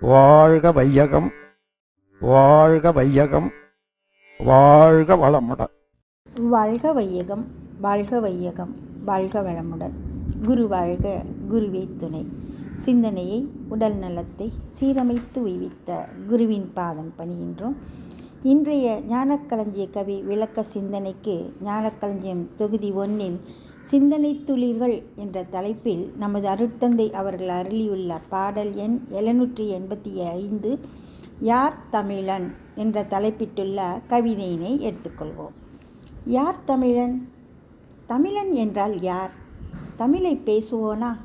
வாழ்க வையகம் வாழ்க வையகம் வாழ்க வளமுடன். வாழ்க வையகம் வாழ்க வையகம் வாழ்க வளமுடன். குரு வாழ்க குருவே துணை. சிந்தனையை உடல் நலத்தை சீரமைத்து உய்வித்த குருவின் பாதம் பணிகின்றோம். இன்றைய ஞானக்களஞ்சிய கவி விளக்க சிந்தனைக்கு ஞானக்களஞ்சியம் தொகுதி ஒன்றில் சிந்தனை துளிர்கள் என்ற தலைப்பில் நமது அருட்தந்தை அவர்கள் அருளியுள்ள பாடல் எண் எழுநூற்றி எண்பத்தி ஐந்து யார் தமிழன் என்ற தலைப்பிட்டுள்ள கவிதையினை எடுத்துக்கொள்வோம். யார் தமிழன்? தமிழன் என்றால் யார்? தமிழை பேசுவோனா?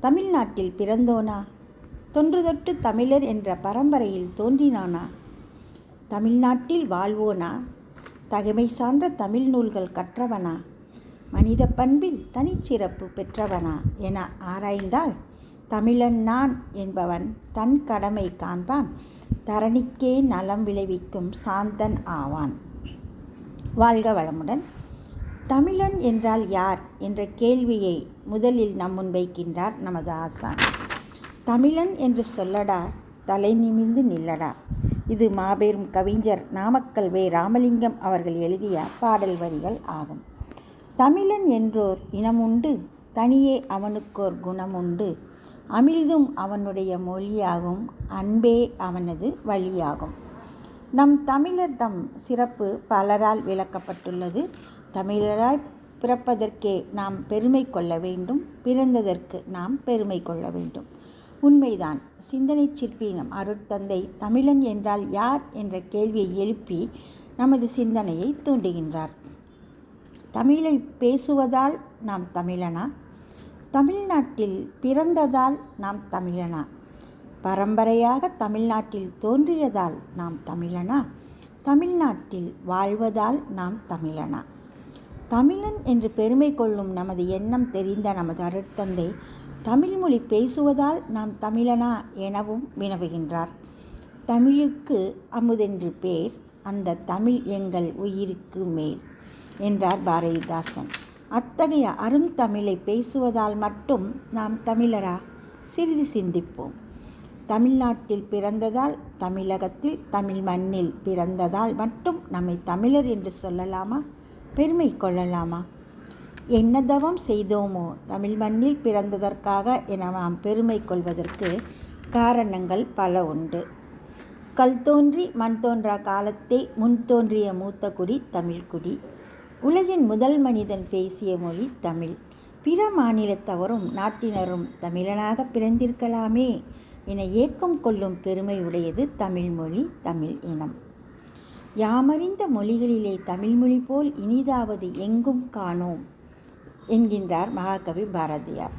தமிழ்நாட்டில் பிறந்தோனா? தொன்று தொட்டு தமிழர் என்ற பரம்பரையில் தோன்றினானா? தமிழ்நாட்டில் வாழ்வோனா? தகைமை சார்ந்த தமிழ் நூல்கள் கற்றவனா? மனித பண்பில் தனிச்சிறப்பு பெற்றவனா என ஆராய்ந்தால் தமிழன் நான் என்பவன் தன் கடமை காண்பான். தரணிக்கே நலம் விளைவிக்கும் சாந்தன் ஆவான். வாழ்க வளமுடன். தமிழன் என்றால் யார் என்ற கேள்வியை முதலில் நம் முன்வைக்கின்றார் நமது ஆசான். தமிழன் என்று சொல்லடா தலை நிமிர்ந்து நில்லடா. இது மாபெரும் கவிஞர் நாமக்கல் வே. ராமலிங்கம் அவர்கள் எழுதிய பாடல் வரிகள் ஆகும். தமிழன் என்றோர் இனமுண்டு தனியே அவனுக்கோர் குணமுண்டு. அமிழ்தும் அவனுடைய மொழியாகும் அன்பே அவனது வழியாகும். நம் தமிழர் தம் சிறப்பு பலரால் விளக்கப்பட்டுள்ளது. தமிழராய் பிறப்பதற்கே நாம் பெருமை கொள்ள வேண்டும் பிறந்ததற்கு நாம் பெருமை கொள்ள வேண்டும். உண்மைதான். சிந்தனை சிற்பி நம் அருட்தந்தை தமிழன் என்றால் யார் என்ற கேள்வியை எழுப்பி நமது சிந்தனையை தூண்டுகின்றார். தமிழை பேசுவதால் நாம் தமிழனா? தமிழ்நாட்டில் பிறந்ததால் நாம் தமிழனா? பரம்பரையாக தமிழ்நாட்டில் தோன்றியதால் நாம் தமிழனா? தமிழ்நாட்டில் வாழ்வதால் நாம் தமிழனா? தமிழன் என்று பெருமை கொள்ளும் நமது எண்ணம் தெரிந்த நமது அருட்தந்தை தமிழ்மொழி பேசுவதால் நாம் தமிழனா எனவும் வினவுகின்றார். தமிழுக்கு அமுதென்று பேர் அந்த தமிழ் எங்கள் உயிருக்கு மேல். என்றார் பாரதிதாசன். அத்தகைய அரும் தமிழை பேசுவதால் மட்டும் நாம் தமிழரா? சிறிது சிந்திப்போம். தமிழ்நாட்டில் பிறந்ததால் தமிழகத்தில் தமிழ் மண்ணில் பிறந்ததால் மட்டும் நம்மை தமிழர் என்று சொல்லலாமா? பெருமை கொள்ளலாமா? என்ன தவம் செய்தோமோ தமிழ் மண்ணில் பிறந்ததற்காக என நாம் பெருமை கொள்வதற்கு காரணங்கள் பல உண்டு. கல் தோன்றி மண் தோன்றா காலத்தே முன் தோன்றிய மூத்த குடி தமிழ்குடி உலகின் முதல் மனிதன் பேசிய மொழி தமிழ். பிற மாநிலத்தவரும் நாட்டினரும் தமிழனாக பிறந்திருக்கலாமே என ஏக்கம் கொள்ளும் பெருமை உடையது தமிழ்மொழி தமிழ் இனம். யாமறிந்த மொழிகளிலே தமிழ்மொழி போல் இனிதாவது எங்கும் காணோம் என்கின்றார் மகாகவி பாரதியார்.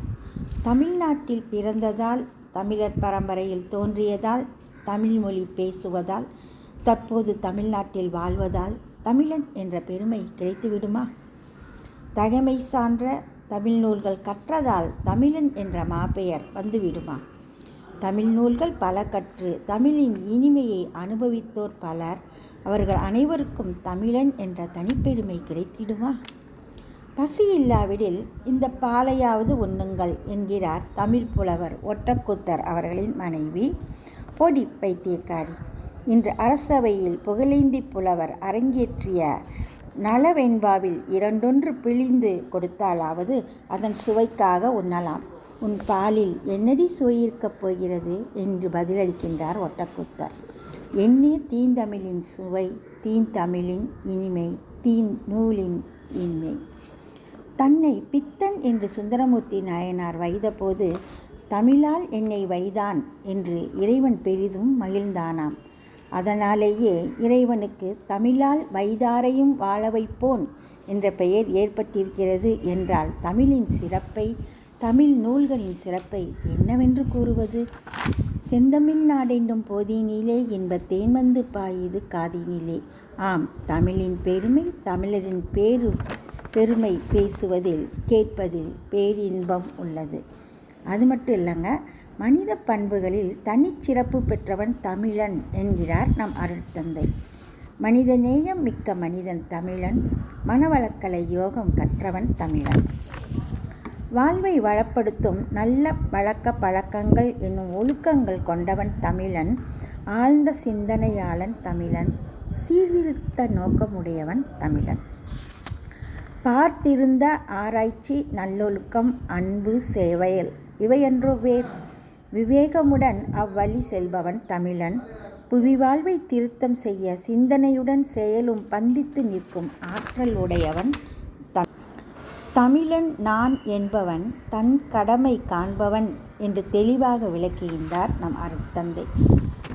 தமிழ்நாட்டில் பிறந்ததால் தமிழர் பரம்பரையில் தோன்றியதால் தமிழ்மொழி பேசுவதால் தற்போது தமிழ்நாட்டில் வாழ்வதால் தமிழன் என்ற பெருமை கிடைத்துவிடுமா? தகமை சான்ற தமிழ் நூல்கள் கற்றதால் தமிழன் என்ற மாப்பெயர் வந்துவிடுமா? தமிழ் நூல்கள் பல கற்று தமிழின் இனிமையை அனுபவித்தோர் பலர் அவர்கள் அனைவருக்கும் தமிழன் என்ற தனிப்பெருமை கிடைத்திடுமா? பசி இல்லாவிடில் இந்த பாலையாவது உண்ணுங்கள் என்கிறார் தமிழ் புலவர் ஒட்டக்கூத்தர் அவர்களின் மனைவி பொடி பைத்தியக்காரி. இன்று அரசவையில் புகழேந்தி புலவர் அரங்கேற்றிய நலவெண்பாவில் இரண்டொன்று பிழிந்து கொடுத்தாலாவது அதன் சுவைக்காக உண்ணலாம். உன் பாலில் என்னடி சுவையிருக்கப் போகிறது? என்று பதிலளிக்கின்றார் ஒட்டக்கூத்தர். எண்ணே தீந்தமிழின் சுவை தீந்தமிழின் இனிமை தீன் நூலின் இனிமை. தன்னை பித்தன் என்று சுந்தரமூர்த்தி நாயனார் வைத்தபோது தமிழால் என்னை வைதான் என்று இறைவன் பெரிதும் மகிழ்ந்தானாம். அதனாலேயே இறைவனுக்கு தமிழால் வைதாரையும் வாழ வைப்போன் என்ற பெயர் ஏற்பட்டிருக்கிறது என்றால் தமிழின் சிறப்பை தமிழ் நூல்களின் சிறப்பை என்னவென்று கூறுவது? செந்தமிழ் நாடென்றும் போதினிலே என்ப தேன்வந்து பாயுது காதினிலே. ஆம் தமிழின் பெருமை தமிழரின் பேரு பெருமை பேசுவதில் கேட்பதில் பேரின்பம் உள்ளது. அது மட்டும் இல்லைங்க மனித பண்புகளில் தனிச்சிறப்பு பெற்றவன் தமிழன் என்கிறார் நம் அருட்தந்தை மனித நேயம் மிக்க மனிதன் தமிழன் மனவளக்கலை யோகம் கற்றவன் தமிழன். வாழ்வை வளப்படுத்தும் நல்ல பழக்க பழக்கங்கள் என்னும் ஒழுக்கங்கள் கொண்டவன் தமிழன் ஆழ்ந்த சிந்தனையாளன் தமிழன் சீர்திருத்த நோக்கமுடையவன் தமிழன். பார்த்திருந்த ஆராய்ச்சி நல்லொழுக்கம் அன்பு சேவையல் இவையன்றோ வேர். விவேகமுடன் அவ்வழி செல்பவன் தமிழன். புவி வாழ்வை திருத்தம் செய்ய சிந்தனையுடன் செயலும் பந்தித்து நிற்கும் ஆற்றல் உடையவன் த தமிழன் நான் என்பவன் தன் கடமை காண்பவன் என்று தெளிவாக விளக்குகின்றார் நம் அருட்தந்தை.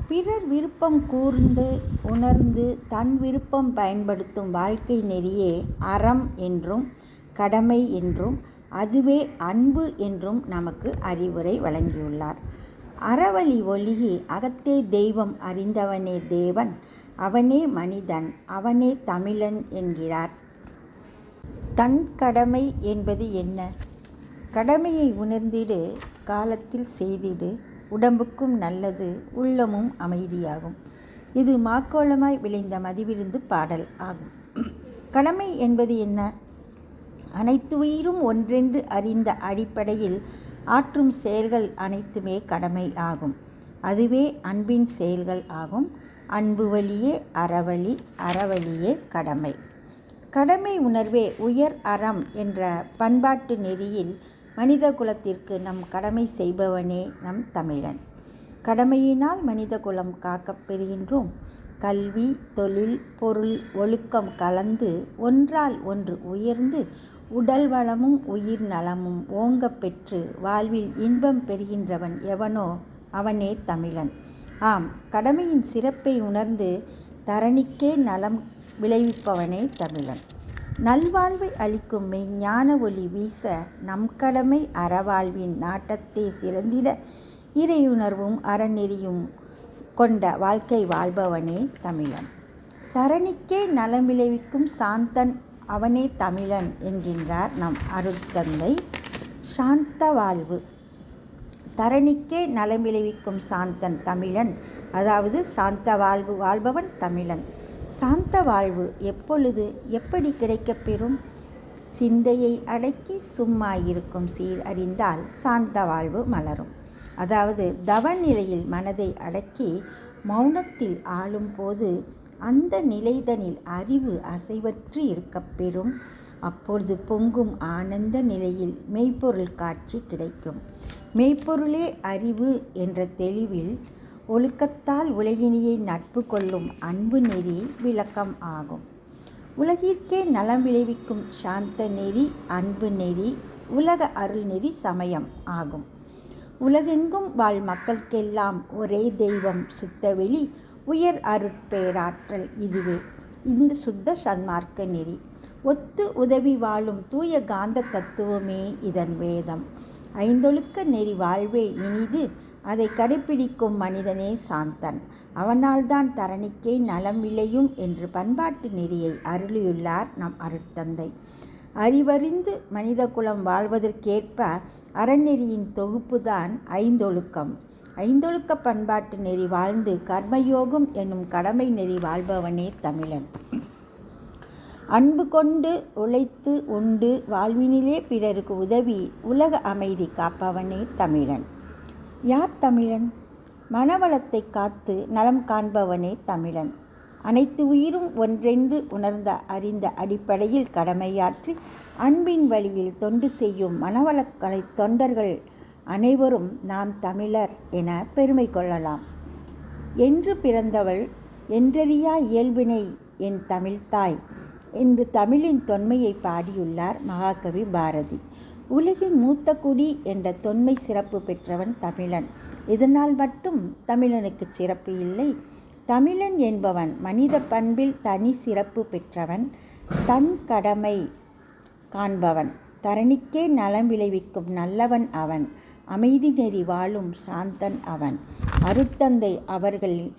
பிறர் விருப்பம் கூர்ந்து உணர்ந்து தன் விருப்பம் பயன்படுத்தும் வாழ்க்கை நெறியே அறம் என்றும் கடமை என்றும் அதுவே அன்பு என்றும் நமக்கு அறிவுரை வழங்கியுள்ளார். அறவழி ஒழுகி அகத்தே தெய்வம் அறிந்தவனே தேவன் அவனே மனிதன் அவனே தமிழன் என்கிறார். தன் கடமை என்பது என்ன? கடமையை உணர்ந்திடு காலத்தில் செய்திடு உடம்புக்கும் நல்லது உள்ளமும் அமைதியாகும். இது மாக்கோளமாய் விளைந்த மதிவிருந்து பாடல் ஆகும். கடமை என்பது என்ன? அனைத்து உயிரும் ஒன்றென்று அறிந்த அடிப்படையில் ஆற்றும் செயல்கள் அனைத்துமே கடமை ஆகும். அதுவே அன்பின் செயல்கள் ஆகும். அன்பு வழியே அறவழி அறவழியே கடமை. கடமை உணர்வே உயர் அறம் என்ற பண்பாட்டு நெறியில் மனித குலத்திற்கு நம் கடமை செய்பவனே நம் தமிழன். கடமையினால் மனித குலம் காக்கப் பெறுகின்றோம். கல்வி தொழில் பொருள் ஒழுக்கம் கலந்து ஒன்றால் ஒன்று உயர்ந்து உடல் வளமும் உயிர் நலமும் ஓங்கப் பெற்று வாழ்வில் இன்பம் பெறுகின்றவன் எவனோ அவனே தமிழன். ஆம் கடமையின் சிறப்பை உணர்ந்து தரணிக்கே நலம் விளைவிப்பவனே தமிழன். நல்வாழ்வை அளிக்கும் மெய்ஞான ஒளி வீச நம் கடமை அறவாழ்வின் நாட்டத்தை சிறந்திட இறையுணர்வும் அறநெறியும் கொண்ட வாழ்க்கை வாழ்பவனே தமிழன். தரணிக்கே நலம் விளைவிக்கும் சாந்தன் அவனே தமிழன் என்கின்றார் நம் அருட்தந்தை. சாந்த வாழ்வு தரணிக்கே நலம் விளைவிக்கும் சாந்தன் தமிழன். அதாவது சாந்த வாழ்வு வாழ்பவன் தமிழன். சாந்த வாழ்வு எப்பொழுது எப்படி கிடைக்கப்பெறும் சிந்தையை அடக்கி சும்மா இருக்கும் சீர் அறிந்தால் சாந்த வாழ்வு மலரும். அதாவது தவ நிலையில் மனதை அடக்கி மௌனத்தில் ஆளும் போது அந்த நிலைதனில் அறிவு அசைவற்று இருக்கப் பெறும். அப்பொழுது பொங்கும் ஆனந்த நிலையில் மெய்ப்பொருள் காட்சி கிடைக்கும். மெய்ப்பொருளே அறிவு என்ற தெளிவில் ஒழுக்கத்தால் உலகினியை நட்பு கொள்ளும் அன்பு நெறி விளக்கம் ஆகும். உலகிற்கே நலம் விளைவிக்கும் சாந்த நெறி அன்பு நெறி உலக அருள் நெறி சமயம் ஆகும். உலகெங்கும் வாழ் மக்களுக்கெல்லாம் ஒரே தெய்வம் சுத்தவெளி உயர் அருட்பேராற்றல் இதுவே. இந்த சுத்த சன்மார்க்க நெறி. ஒத்து உதவி வாழும் தூய காந்த தத்துவமே இதன் வேதம். ஐந்தொழுக்க நெறி வாழ்வே இனிது அதை கடைப்பிடிக்கும் மனிதனே சாந்தன். அவனால்தான் தரணிக்கே நலம் விளையும் என்று பண்பாட்டு நெறியை அருளியுள்ளார் நம் அருட்தந்தை. அறிவறிந்து மனித குலம் வாழ்வதற்கேற்ப அறநெறியின் தொகுப்புதான் ஐந்தொழுக்கம். ஐந்தொழுக்க பண்பாட்டு நெறி வாழ்ந்து கர்மயோகம் என்னும் கடமை நெறி வாழ்பவனே தமிழன். அன்பு கொண்டு உழைத்து உண்டு வாழ்வினிலே பிறருக்கு உதவி உலக அமைதி காப்பவனே தமிழன். யார் தமிழன்? மனவளத்தை காத்து நலம் காண்பவனே தமிழன். அனைத்து உயிரும் ஒன்றென்று உணர்ந்த அறிந்த அடிப்படையில் கடமையாற்றி அன்பின் வழியில் தொண்டு செய்யும் மனவளக்கலை தொண்டர்கள் அனைவரும் நாம் தமிழர் என பெருமை கொள்ளலாம். என்று பிறந்தவள் என்றறியா இயல்பினை என் தமிழ்த்தாய் என்று தமிழின் தொன்மையை பாடியுள்ளார் மகாகவி பாரதி. உலகின் மூத்த குடி என்ற தொன்மை சிறப்பு பெற்றவன் தமிழன். இதனால் மட்டும் தமிழனுக்கு சிறப்பு இல்லை. தமிழன் என்பவன் மனித பண்பில் தனி சிறப்பு பெற்றவன் தன் கடமை காண்பவன். தரணிக்கே நலம் விளைவிக்கும் நல்லவன் அவன். அமைதி நெறி வாழும் சாந்தன் அவன். அருட்தந்தை அவர்கள்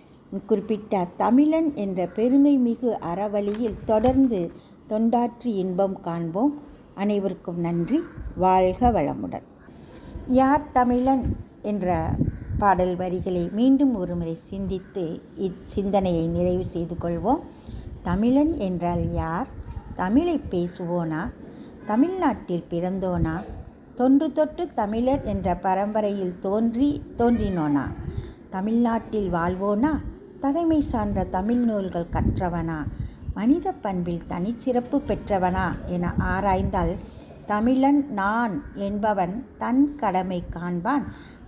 குறிப்பிட்ட தமிழன் என்ற பெருமை மிகு அறவழியில் தொடர்ந்து தொண்டாற்றி இன்பம் காண்போம். அனைவருக்கும் நன்றி. வாழ்க வளமுடன். யார் தமிழன் என்ற பாடல் வரிகளை மீண்டும் ஒருமுறை சிந்தித்து இச்சிந்தனையை நிறைவு செய்து கொள்வோம். தமிழன் என்றால் யார்? தமிழை பேசுவோனா? தமிழ்நாட்டில் பிறந்தோனா? தொன்று தொட்டு தமிழர் என்ற பரம்பரையில் தோன்றி தோன்றினோனா? தமிழ்நாட்டில் வாழ்வோனா? தகைமை சார்ந்த தமிழ் நூல்கள் கற்றவனா? மனித பண்பில் தனிச்சிறப்பு பெற்றவனா என ஆராய்ந்தால் தமிழன் நான் என்பவன் தன் கடமை காண்பான்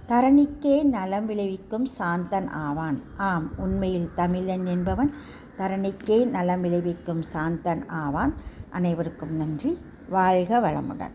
தரணிக்கே நலம் விளைவிக்கும் சாந்தன் ஆவான். ஆம் உண்மையில் தமிழன் என்பவன் தரணிக்கே நலம் விளைவிக்கும் சாந்தன் ஆவான். அனைவருக்கும் நன்றி. வாழ்க வளமுடன்.